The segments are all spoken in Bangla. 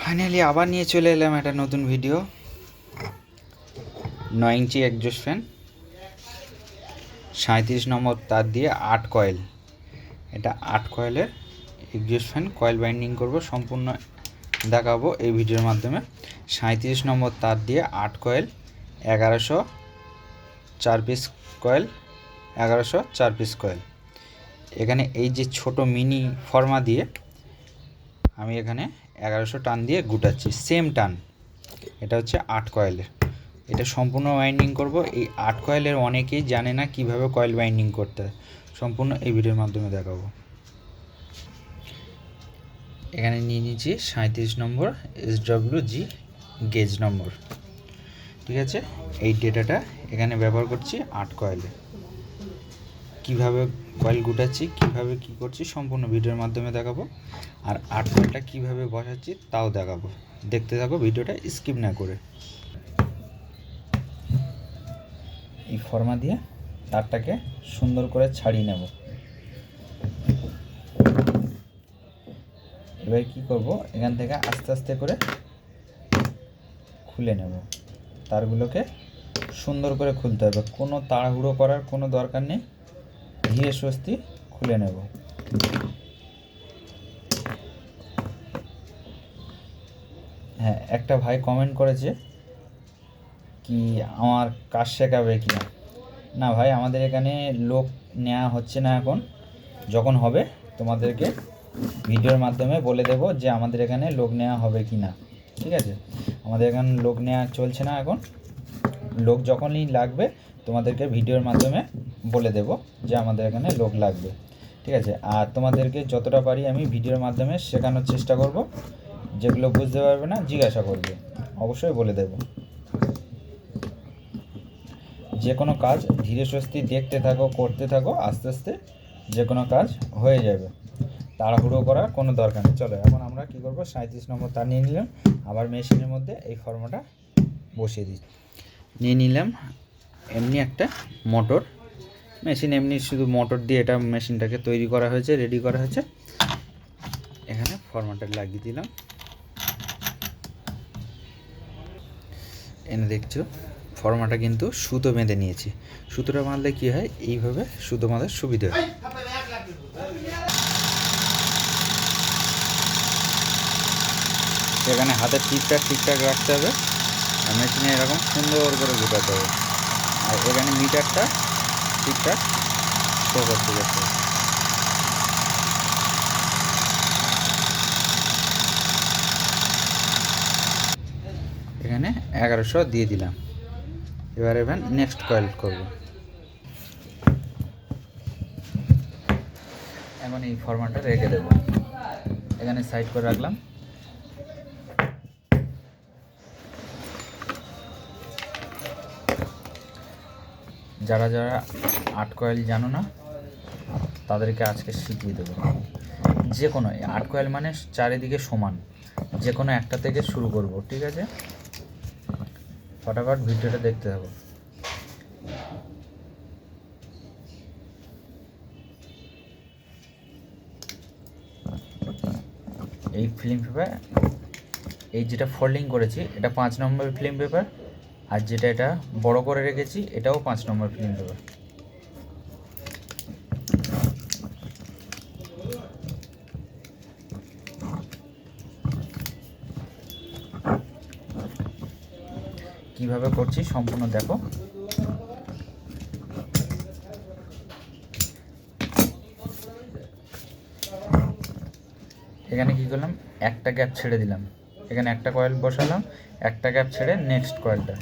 ফাইনালি আবার নিয়ে চলে এলাম একটা নতুন ভিডিও নয় ইঞ্চি একজোস ফ্যান সাঁত্রিশ নম্বর তার দিয়ে আট কয়েল এটা আট কয়েলের একজোস ফ্যান কয়েল বাইন্ডিং করব, সম্পূর্ণ দেখাবো এই ভিডিওর মাধ্যমে। সাঁত্রিশ নম্বর তার দিয়ে আট কয়েল এগারোশো চার পিস কয়েল এগারোশো চার পিস কয়েল এখানে এই যে ছোট মিনি ফর্মা দিয়ে আমি এখানে এগারোশো টান দিয়ে গুটাচ্ছি সেম টান। এটা হচ্ছে আট কয়েলের। এটা সম্পূর্ণ বাইন্ডিং করব। এই আট কয়েলের অনেকেই জানে না কীভাবে কয়েল বাইন্ডিং করতে হয়। সম্পূর্ণ এই ভিডিওর মাধ্যমে দেখাবো। এখানে নিয়ে নিয়েছি সাঁত্রিশ number S W G gauge number ঠিক আছে? এই ডেটাটা এখানে ব্যবহার করছি আট কয়েলে। কীভাবে কয়েল গুটাচ্ছি, কীভাবে কি করছি সম্পূর্ণ ভিডিওর মাধ্যমে দেখাবো। আর আট কয়েলটা কীভাবে বসাচ্ছি তাও দেখাবো। দেখতে থাকো ভিডিওটা স্কিপ না করে। এই ফর্মা দিয়ে তারটাকে সুন্দর করে ছাড়িয়ে নেব। এবার কি করব? এখান থেকে আস্তে আস্তে করে খুলে নেব। তারগুলোকে সুন্দর করে খুলতে হবে। কোনো তাড়াহুড়ো করার কোনো দরকার নেই। ধীরে স্বস্তি খুলে নেব। হ্যাঁ একটা ভাই কমেন্ট করেছে কি আমার কাজ শেখাবে কি না না ভাই, আমাদের এখানে লোক নেওয়া হচ্ছে না এখন। যখন হবে তোমাদেরকে ভিডিওর মাধ্যমে বলে দেব যে আমাদের এখানে লোক নেওয়া হবে কি না ঠিক আছে? আমাদের এখানে লোক নেওয়া চলছে না এখন। লোক যখনই লাগবে তোমাদেরকে ভিডিওর মাধ্যমে বলে দেব যে আমাদের এখানে লোক লাগবে। ঠিক আছে? আর তোমাদেরকে যতটা পারি আমি ভিডিওর মাধ্যমে শেখানোর চেষ্টা করব। যেগুলো বুঝতে পারবে না, জিজ্ঞাসা করবে। অবশ্যই বলে দেব। যে কোনো কাজ ধীরে সুস্থি দেখতে থাকো, করতে থাকো, আস্তে আস্তে যে কোনো কাজ হয়ে যাবে। তাড়াহুড়ো করার কোনো দরকার নেই। চলো, এখন আমরা কী করব? সাঁত্রিশ নম্বর তার নিয়ে নিলাম। আবার মেশিনের মধ্যে এই ফর্মটা বসিয়ে দিই নিয়ে নিলাম। এমনি একটা মোটর। মেশিন এমনি শুধু মোটর দিয়ে এটা মেশিনটাকে তৈরি করা হয়েছে রেডি করা হয়েছে। এখানে ফর্মাটা লাগিয়ে দিলাম। এনে দেখছ ফর্মাটা কিন্তু সুতো বেঁধে নিয়েছি। সুতোটা বাঁধলে কী হয়? এইভাবে সুতো বাঁধার সুবিধা হয়। এখানে হাতের ঠিকঠাক ঠিকঠাক রাখতে হবে। আর মেশিনে এরকম সুন্দর করে গোটাতে হবে। আর এখানে মিটারটা ঠিকঠাক? শো করতে যাচ্ছে এখানে এগারোশো দিয়ে দিলাম। এবার এবার নেক্সট কয়েল করব। এখন এই ফরম্যাটটা রেখে দেবো। এখানে সাইড করে রাখলাম। যারা যারা আট কয়েল জানো না, তাদেরকে আজকে শিখিয়ে দেবো। যে কোনো আট কয়েল মানে চারিদিকে সমান। যে কোনো একটা থেকে শুরু করব, ঠিক আছে? ফটাফট ভিডিওটা দেখতে থাকো। এই ফিল্ম পেপার এই যেটা ফোল্ডিং করেছি, এটা পাঁচ নম্বর ফিল্ম পেপার আর যেটা এটা বড় করে রেখেছি, এটাও পাঁচ নম্বর ফিল্ম পেপার কীভাবে করছি সম্পূর্ণ দেখো। এখানে কি করলাম? একটা গ্যাপ ছেড়ে দিলাম। এখানে একটা কয়েল বসালাম, একটা গ্যাপ ছেড়ে নেক্সট কয়েলটা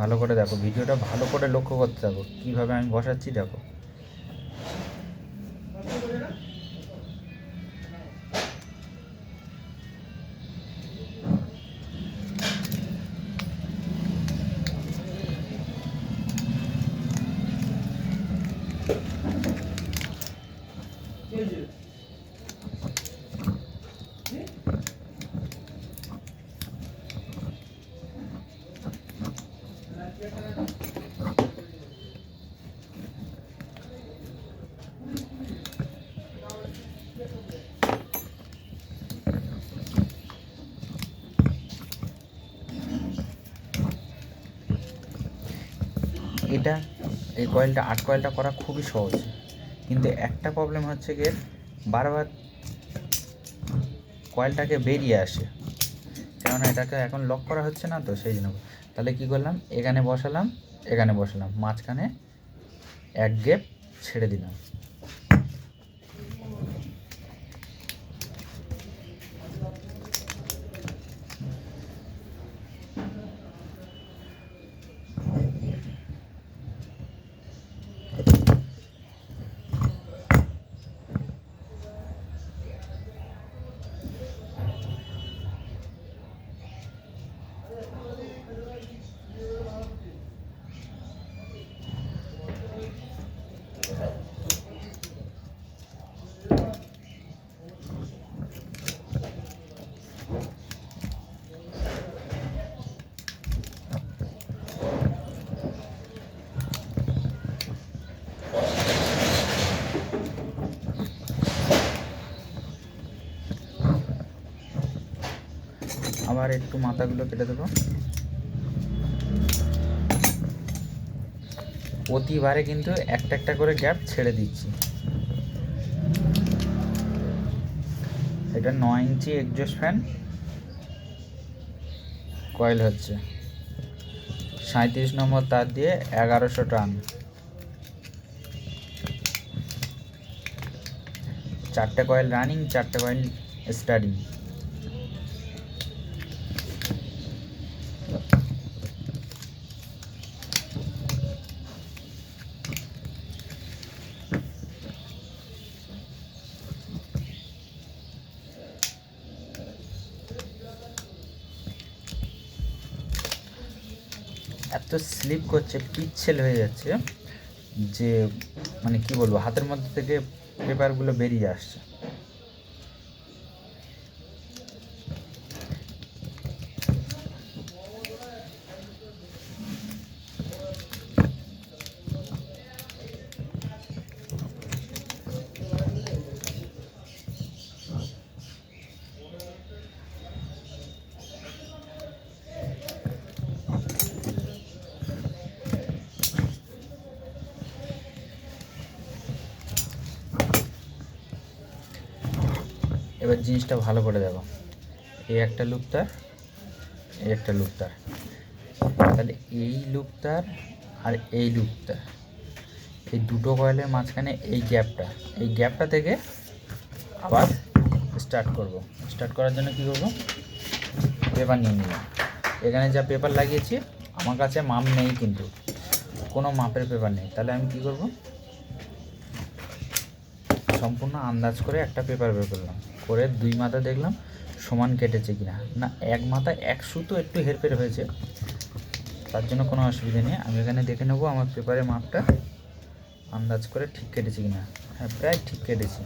ভালো করে দেখো, ভিডিওটা ভালো করে লক্ষ্য করতে থাকো। কীভাবে আমি বসাচ্ছি দেখো। এটা, এই কয়েলটা আট কয়েলটা করা খুবই সহজ। কিন্তু একটা প্রবলেম হচ্ছে গিয়ে, বারবার কয়েলটাকে বেরিয়ে আসে। কেননা এটাকে এখন লক করা হচ্ছে না তো, সেই জন্য। তাহলে কি করলাম? এখানে বসালাম এখানে বসালাম। মাঝখানে এক গেপ ছেড়ে দিলাম। আবার একটু মাথাগুলো কেটে দেবো। প্রতিবারে কিন্তু একটা একটা করে গ্যাপ ছেড়ে দিচ্ছি। এটা নয় ইঞ্চি এক্সজস্ট ফ্যান কয়েল হচ্ছে। সাঁত্রিশ নম্বর তার দিয়ে এগারোশো টান। চারটে কয়েল রানিং চারটে কয়েল স্টার্টিং স্লিপ করছে, পিচ্ছেল হয়ে যাচ্ছে, যে মানে কি বলব, হাতের মধ্যে থেকে পেপারগুলো বেরিয়ে আসছে। জিনিসটা ভালো করে দেখো। এই একটা লুপ তার এই একটা লুপ তার তাহলে এই লুপ তার আর এই লুপ তার এই দুটো কয়েলের মাঝখানে এই গ্যাপটা। এই গ্যাপটা থেকে আবার স্টার্ট করব। স্টার্ট করার জন্য কি করব? পেপার নিয়ে নিলাম। এখানে যা পেপার লাগিয়েছি, আমার কাছে মাপ নেই কিন্তু। কোনো মাপের পেপার নেই। তাহলে আমি কি করব? সম্পূর্ণ আন্দাজ করে একটা পেপার বের করলাম। করে দুই মাথা দেখলাম, সমান কেটেছে কিনা। না, এক মাথা এক সুতো একটু হেরফের হয়েছে। তার জন্য কোনো অসুবিধা নেই। আমি এখানে দেখে নেব আমার পেপারের মাপটা। আন্দাজ করে ঠিক কেটেছে কিনা। হ্যাঁ প্রায় ঠিক কেটেছি।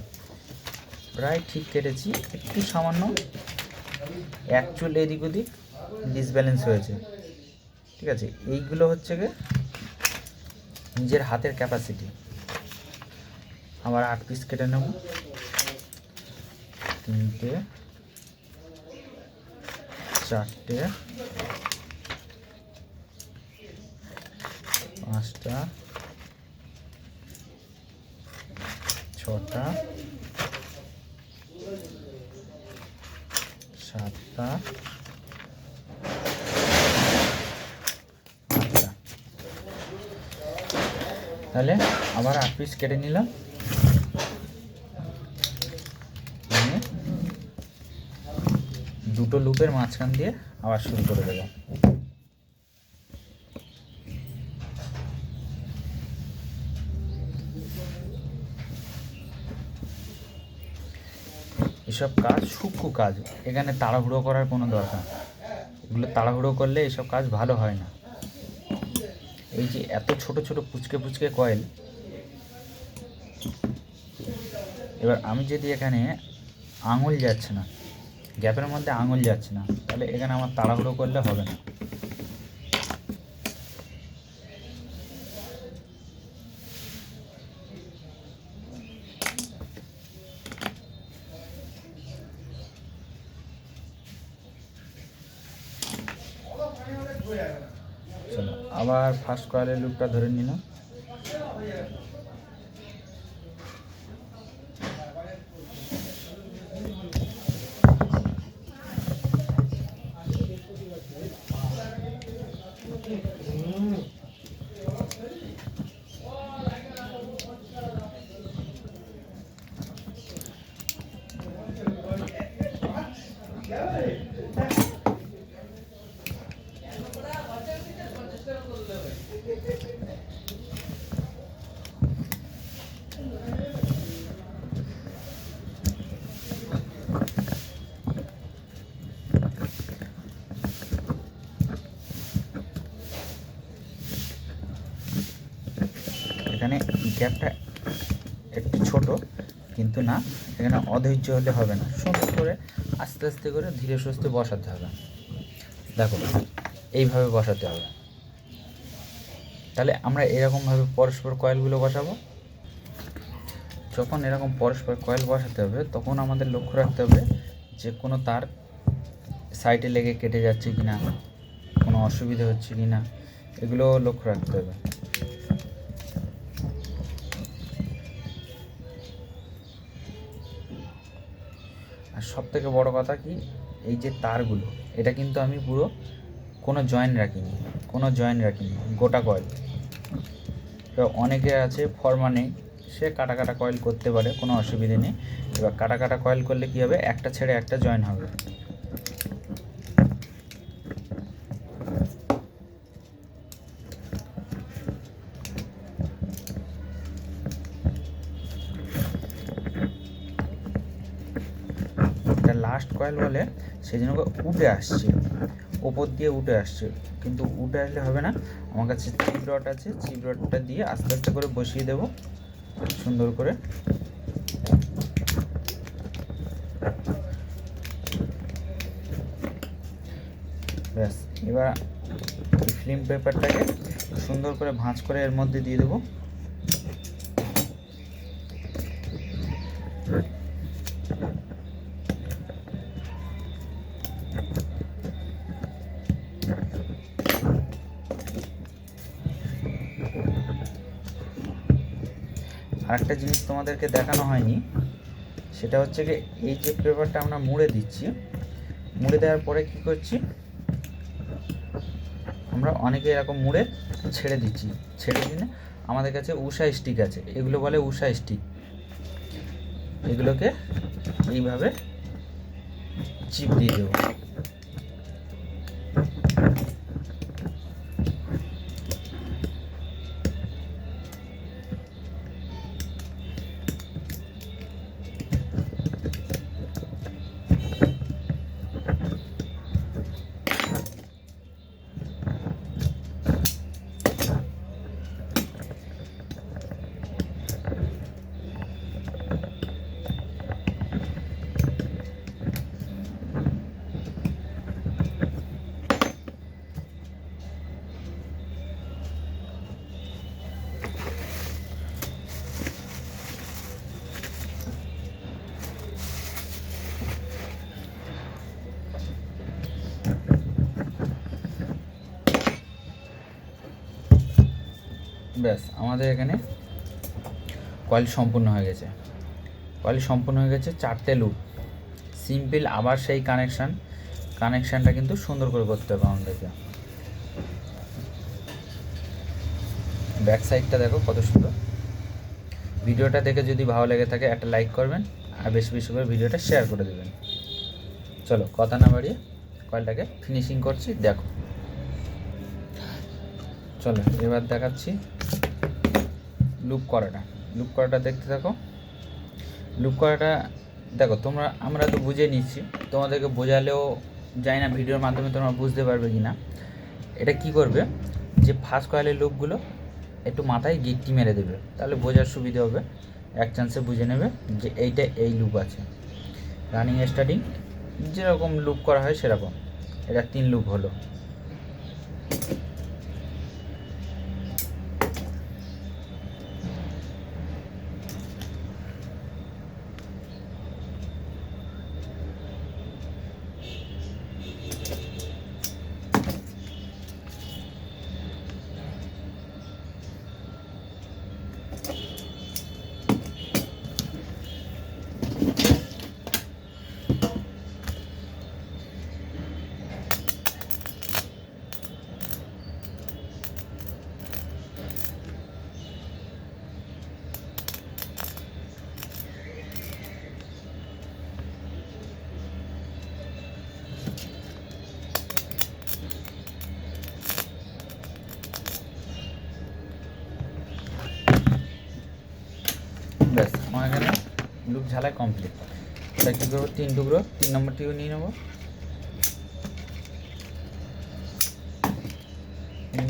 প্রায় ঠিক কেটেছি। একটু সামান্য। এক চুল এদিক ওদিক ডিসব্যালেন্স হয়েছে। ঠিক আছে? এইগুলো হচ্ছে গিয়ে নিজের হাতের ক্যাপাসিটি আবার আট পিস কেটে নেব। তিনটে চারটে পাঁচটা ছটা সাতটা তাহলে আবার আট পিস কেটে নিলাম নিয়ে দুটো লুপের মাঝখান দিয়ে আবার শুরু করে দেবো। এসব কাজ সূক্ষ্ম কাজ, এখানে তাড়াহুড়ো করার কোনো দরকার এগুলো তাড়াহুড়ো করলে এসব কাজ ভালো হয় না। এই যে এত ছোট ছোট পুচকে পুচকে কয়েল, এবার আমি যদি এখানে আঙুল যাচ্ছে না গ্যাপের মধ্যে আঙুল যাচ্ছে না। তাহলে এখানে আমার তাড়াহুড়ো করলে হবে না। আবার ফার্স্ট কয়েলের লুপটা ধরে নিলাম এখানে গ্যাপটা একটু ছোট, কিন্তু না, এখানে অধৈর্য হলে হবে না। সুন্দর করে আস্তে আস্তে করে ধীরে সুস্থে বসাতে হবে। দেখো, এইভাবে বসাতে হবে। তাহলে আমরা এরকমভাবে পরস্পর কয়েলগুলো বসাবো। যখন এরকম পরস্পর কয়েল বসাতে হবে, তখন আমাদের লক্ষ্য রাখতে হবে যে কোনো তার সাইডে লেগে কেটে যাচ্ছে কি না কোনো অসুবিধা হচ্ছে কি না এগুলো লক্ষ্য রাখতে হবে। সব থেকে বড়ো কথা কি? এই যে তারগুলো, এটা কিন্তু আমি পুরো কোনো জয়েন রাখিনি, কোনো জয়েন রাখিনি, গোটা কয়েল এবার অনেকে আছে ফর্মা নেই, সে কাটা কাটা কয়েল করতে পারে, কোনো অসুবিধে নেই। এবার কাটা কাটা কয়েল করলে কী হবে? একটা ছেড়ে একটা জয়েন হবে এটা লাস্ট কয়েল বলে সেই জন্য উঠে আসছে। ওপর দিয়ে উঠে আসছে। কিন্তু উঠে আসলে হবে না। আমার কাছে চিপ রড আছে। চিপ রডটা দিয়ে আস্তে আস্তে করে বসিয়ে দেব। সুন্দর করে। ব্যাস, এবার ফিল্ম পেপারটাকে সুন্দর করে ভাঁজ করে এর মধ্যে দিয়ে দেবো। আরেকটা জিনিস তোমাদেরকে দেখানো হয়নি। সেটা হচ্ছে কি এই যে পেপারটা আমরা মুড়ে দিচ্ছি, মুড়ে দেওয়ার পরে কি করছি? আমরা অনেকে এরকম মুড়ে ছেড়ে দিচ্ছি। ছেড়ে দিলে আমাদের কাছে উষা স্টিক আছে, এগুলো বলে উষা স্টিক এগুলোকে এইভাবে চিপ দিয়ে দেবো। ব্যাস, আমাদের এখানে কয়েল সম্পূর্ণ হয়ে গেছে। কয়েল সম্পূর্ণ হয়ে গেছে চারটে লুপ। সিম্পল আবার সেই কানেকশান কানেকশানটা কিন্তু সুন্দর করে করতে হবে আমাদেরকে। ব্যাক সাইডটা দেখো কত সুন্দর। ভিডিওটা দেখে যদি ভালো লেগে থাকে একটা লাইক করবেন আর বেশি বেশি করে ভিডিওটা শেয়ার করে দেবেন। চলো, কথা না বাড়িয়ে কয়েলটাকে ফিনিশিং করছি, দেখো। চলো, এবার দেখাচ্ছি। লুপ করাটা লুপ করাটা দেখতে থাকো। লুপ করাটা, দেখো, তোমরা, আমরা তো বুঝে নিচ্ছি। তোমাদেরকে বোঝালেও যাই না, ভিডিওর মাধ্যমে তোমরা বুঝতে পারবে কি না এটা কি করবে? যে ফার্স্ট কয়েলের লুপগুলো একটু মাথায় গিটটি মেরে দেবে। তাহলে বোঝার সুবিধা হবে। এক চান্সে বুঝে নেবে যে এইটা এই লুপ আছে। রানিং স্টার্টিং যেরকম লুপ করা হয় সেরকম। এটা তিন লুপ হলো। ঝালাই কমপ্লিট তাই কী করব? তিন টুকরো। তিন নম্বরটিও নিয়ে নেব।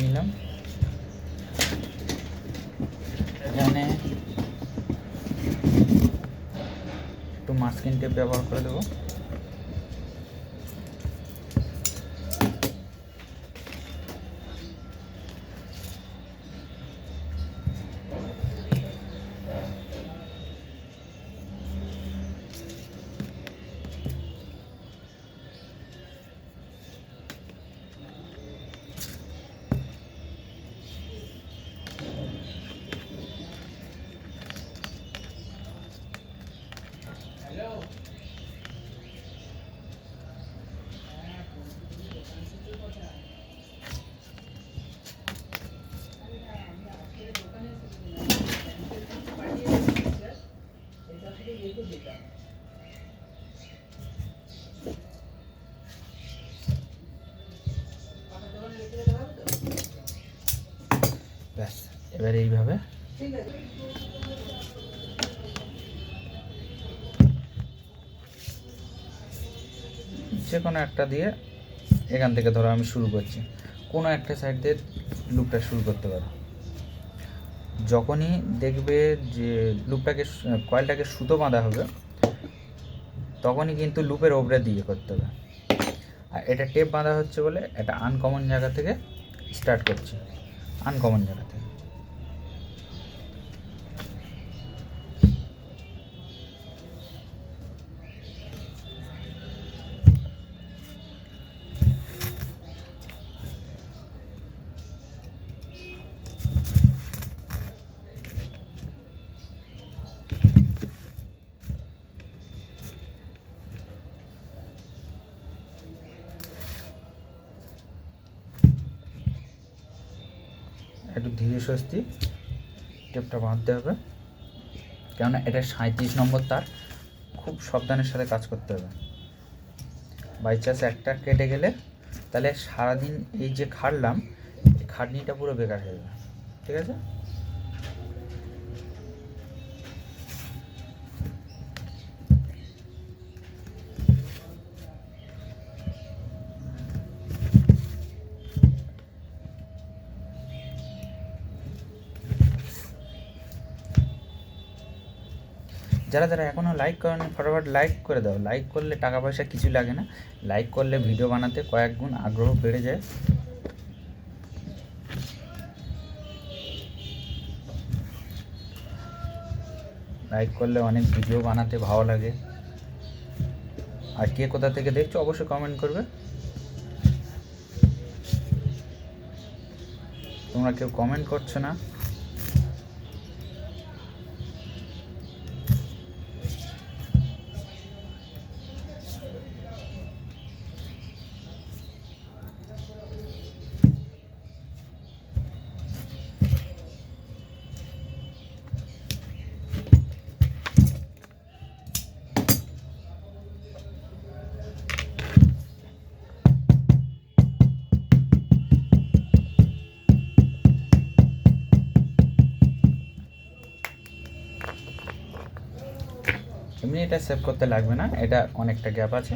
নিলাম। এখানে একটু মাস্কিন টেপ ব্যবহার করে দেবো। এবার এইভাবে। যে কোনো একটা দিয়ে এখান থেকে ধরো আমি শুরু করছি। কোনো একটা সাইড দিয়ে লুপটা শুরু করতে পারো। যখনই দেখবে যে লুপটাকে কয়েলটাকে সুতো বাঁধা হবে, তখনই কিন্তু লুপের ওপরে দিয়ে করতে হবে। আর এটা টেপ বাঁধা হচ্ছে বলে এটা আনকমন জায়গা থেকে স্টার্ট করছি। আনকমন জায়গা থেকে। একটু ধীরে স্বস্তি, টেপটা বাঁধতে হবে। কেননা এটা সাঁত্রিশ নম্বর তার, খুব সাবধানের সাথে কাজ করতে হবে। বাই চান্স একটা কেটে গেলে, তাহলে সারাদিন এই যে খাটলাম খাটনিটা পুরো বেকার হয়ে যাবে। ঠিক আছে? যারা যারা এখনও লাইক করেনি ফটাফট লাইক করে দাও। লাইক করলে টাকা পয়সা কিছু লাগে না। লাইক করলে ভিডিও বানাতে কয়েক গুণ আগ্রহ বেড়ে যায়। লাইক করলে অনেক ভিডিও বানাতে ভালো লাগে। আর কে কোথা থেকে দেখছ অবশ্যই কমেন্ট করবে। তোমরা কেউ কমেন্ট করছ না। এমনি এটা সেভ করতে লাগবে না, এটা অনেকটা গ্যাপ আছে।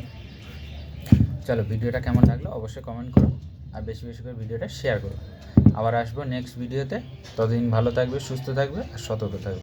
চলো, ভিডিওটা কেমন লাগল অবশ্যই কমেন্ট করো আর বেশি বেশি করে ভিডিওটা শেয়ার করো। আবার আসব নেক্সট ভিডিওতে ততদিন ভালো থাকবে, সুস্থ থাকবে আর সতর্ক থাকবে।